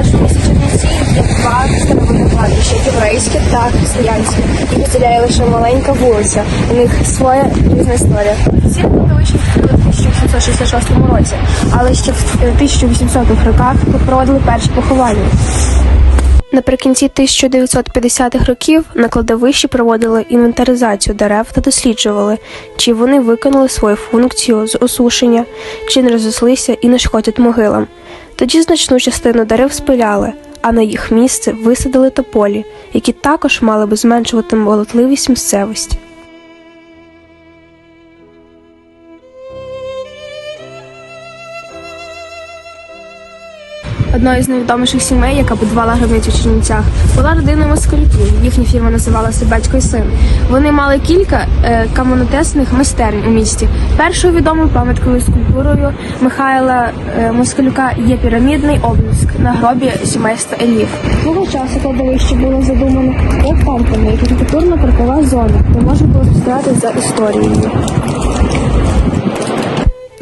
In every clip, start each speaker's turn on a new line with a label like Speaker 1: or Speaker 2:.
Speaker 1: Місті є два старовинні кладбища – єврейське та християнське. Їх розділяє лише маленька вулиця. У них своя різна історія. Ці кладовища відкрили в 1866 році, але ще в 1800-х роках проводили перші поховання. Наприкінці 1950-х років на кладовищі проводили інвентаризацію дерев та досліджували, чи вони виконали свою функцію з осушення, чи не розрослися і не шкодять могилам. Тоді значну частину дерев спиляли, а на їх місце висадили тополі, які також мали би зменшувати молотливість місцевості. Одною з найвідоміших сімей, яка будувала гробницю в Чернівцях, була родина москалюків. Їхня фірма називалася Батько і син. Вони мали кілька е, каменотесних майстерень у місті. Першою відомою пам'ятковою скульптурою Михайла е, Москалюка є пірамідний обеліск на гробі сімейства Елів. Свого часу кладовище було задумано як пам'ятна архітектурно-паркова зона, де можна було спостерігати за історією.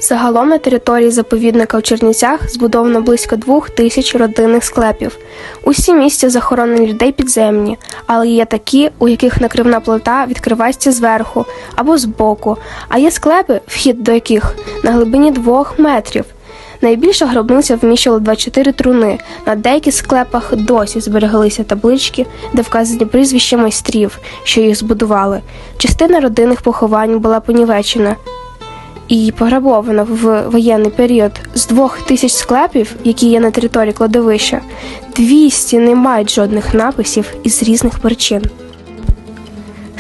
Speaker 1: Загалом на території заповідника в Чернівцях збудовано близько двох тисяч родинних склепів. Усі місця захоронені людей підземні, але є такі, у яких накривна плита відкривається зверху або збоку, а є склепи, вхід до яких на глибині двох метрів. Найбільша гробниця вміщувала 24 труни. На деяких склепах досі збереглися таблички, де вказані прізвища майстрів, що їх збудували. Частина родинних поховань була понівечена і пограбовано в воєнний період з двох тисяч склепів, які є на території кладовища, 200 не мають жодних написів із різних причин.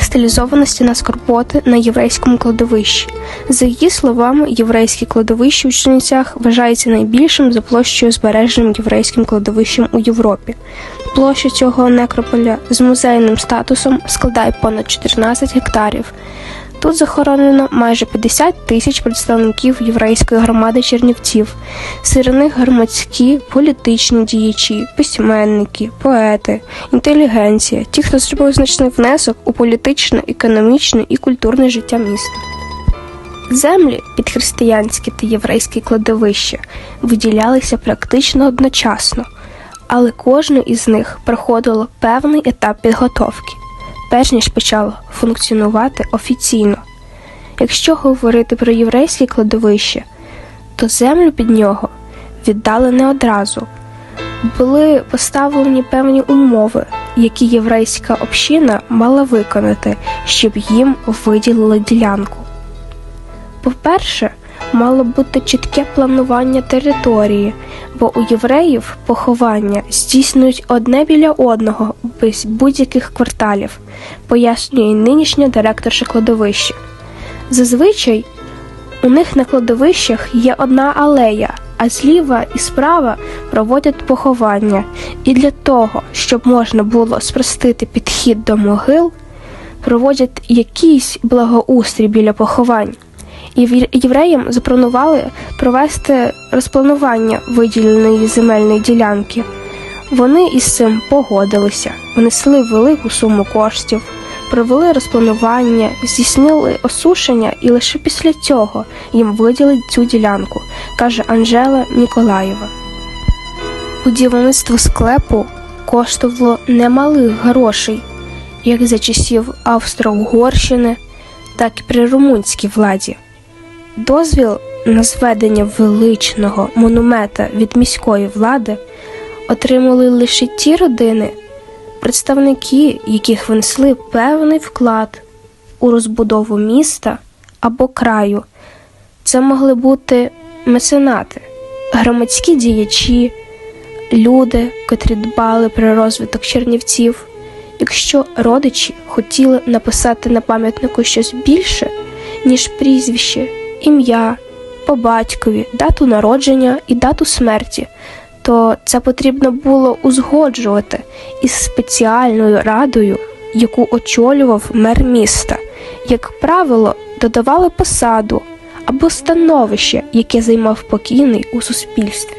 Speaker 1: Стилізована стіна скорботи на єврейському кладовищі. За її словами, єврейське кладовище у Чернівцях вважається найбільшим за площею збереженим єврейським кладовищем у Європі. Площа цього некрополя з музейним статусом складає понад 14 гектарів. Тут захоронено майже 50 тисяч представників єврейської громади Чернівців, серед них громадські, політичні діячі, письменники, поети, інтелігенція, ті, хто зробив значний внесок у політичне, економічне і культурне життя міста. Землі під християнське та єврейське кладовище виділялися практично одночасно, але кожне із них проходило певний етап підготовки перш ніж почало функціонувати офіційно. Якщо говорити про єврейське кладовище, то землю під нього віддали не одразу. Були поставлені певні умови, які єврейська община мала виконати, щоб їм виділили ділянку. По-перше, мало бути чітке планування території, бо у євреїв поховання здійснюють одне біля одного без будь-яких кварталів, пояснює нинішня директорша кладовища. Зазвичай у них на кладовищах є одна алея, а зліва і справа проводять поховання. І для того, щоб можна було спростити підхід до могил, проводять якийсь благоустрій біля поховань. Євре- Євреям запланували провести розпланування виділеної земельної ділянки. Вони із цим погодилися, внесли велику суму коштів, провели розпланування, здійснили осушення, і лише після цього їм виділить цю ділянку, каже Анжела Ніколаєва. Будівництво склепу коштувало немалих грошей, як за часів Австро-Угорщини, так і при румунській владі. Дозвіл на зведення величного монумента від міської влади отримали лише ті родини, представники яких внесли певний вклад у розбудову міста або краю. Це могли бути меценати, громадські діячі, люди, котрі дбали про розвиток чернівців. Якщо родичі хотіли написати на пам'ятнику щось більше, ніж прізвище, ім'я, по батькові, дату народження і дату смерті, то це потрібно було узгоджувати із спеціальною радою, яку очолював мер міста. Як правило, додавали посаду або становище, яке займав покійний у суспільстві.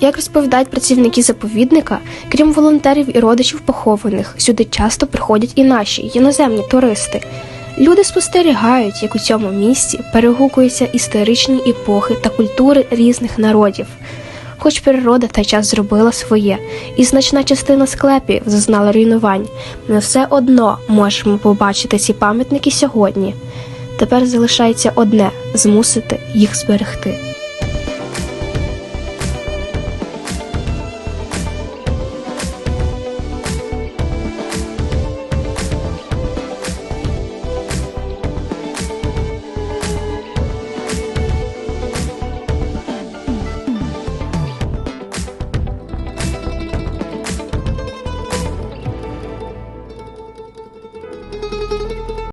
Speaker 1: Як розповідають працівники заповідника, крім волонтерів і родичів похованих, сюди часто приходять і наші іноземні туристи. Люди спостерігають, як у цьому місці перегукуються історичні епохи та культури різних народів. Хоч природа та час зробила своє, і значна частина склепів зазнала руйнувань, ми все одно можемо побачити ці пам'ятники сьогодні. Тепер залишається одне змусити їх зберегти.